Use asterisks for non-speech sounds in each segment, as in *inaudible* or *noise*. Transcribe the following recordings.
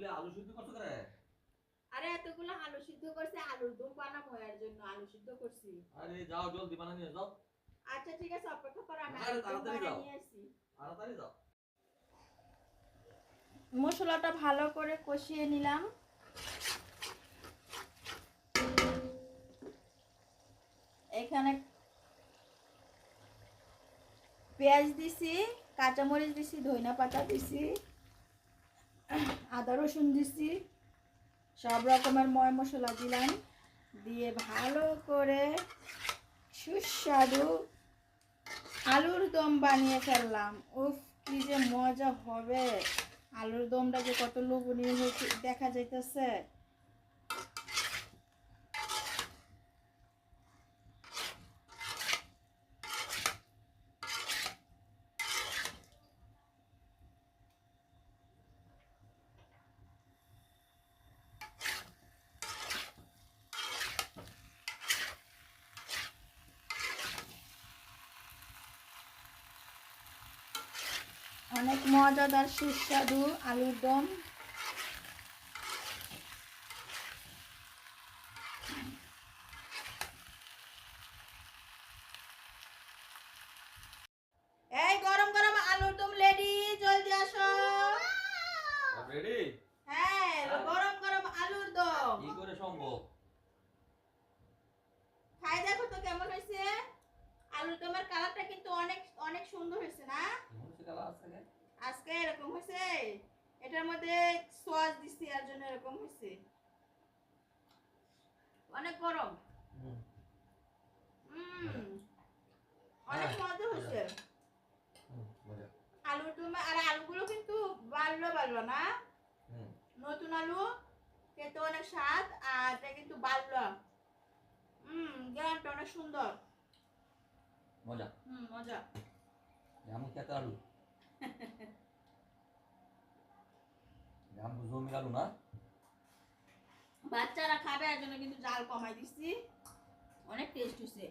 এতগুলি আলু সিদ্ধ করছ করে আরে এতগুলো আলু সিদ্ধ করছে আলুর দম জন্য আলু সিদ্ধ করছি। আরে যাও জলদি বানা নিয়ে যাও। আচ্ছা ঠিক আছে অপেক্ষা করো আমি আরে তাড়াতাড়ি যাও। তাড়াতাড়ি যাও। মশলাটা ভালো করে কষিয়ে নিলাম। এখানে পেঁয়াজ দিছি কাঁচামরিচ দিছি ধইনা পাতা দিছি। আদা রসুন দিছি, সব রকমের ময় মশলা দিলাম, দিয়ে ভালো করে সুস্বাদু আলুর দম বানিয়ে ফেললাম। উফ, কি যে মজা হবে! আলুর দমটা যে কত লোভনীয় হয়েছে, দেখা যাইতেছে। অনেক মজাদার সুস্বাদু আলুর দম এই গরম গরম আলুর দম রেডি জলদি আসো রেডি হ্যাঁ গরম গরম আলুর দম কি করে সম্ভব খাই দেখো তো কেমন হয়েছে আলুর দমের কালারটা কিন্তু অনেক অনেক সুন্দর হয়েছে না মনে কালা আছে কে? আজকে এরকম হয়েছে? এটার মধ্যে সস দিছি এর জন্য এরকম হয়েছে। অনেক গরম। অনেক হ্যাঁ। মজা হয়েছে। হুম, মজা। আর আলুগুলো কিন্তু বাড়লো বাড়লো না। নতুন আলু খেতে অনেক স্বাদ আর এটা কিন্তু বাড়লো। হুম গ্রামটা অনেক সুন্দর। মজা। হুম মজা। আমি খেতে আলু *laughs* আমি জমি আলু না? বাচ্চারা খাবে এর জন্য কিন্তু জাল কমাই দিচ্ছি অনেক টেস্ট হয়েছে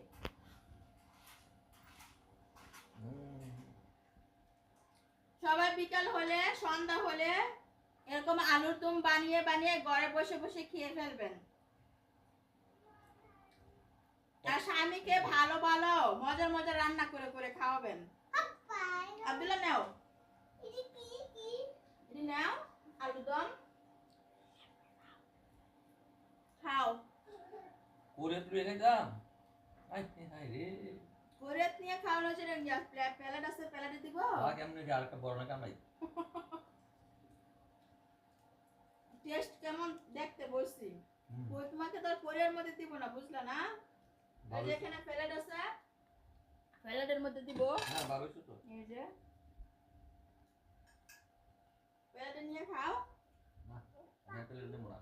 সবাই বিকাল হলে সন্ধ্যা হলে এরকম আলুর দম বানিয়ে বানিয়ে ঘরে বসে বসে খেয়ে ফেলবেন। আর স্বামীকে ভালো ভালো মজার মজার রান্না করে করে খাওয়াবেন আব্দুল্লাহ নাও এটি নাও আলুর দম খাও করে তুই খাইতাম? আই হাই রে। করে নিয়ে খাওয়ানো হচ্ছে প্যালেট আছে প্যালেটে দিব। আ কেমনে কি আরেকটা বড় না কামাই? টেস্ট কেমন দেখতে বলছি হুম, তোমাকে তো কোরিয়ার মধ্যে দিব না বুঝলা না? এই যে এখানে প্যালেট আছে প্যালেটের মধ্যে দিব। হ্যাঁ ভালো তো। এই যে। প্যালেটে নিয়ে খাও। না আমি পেলে নেব না।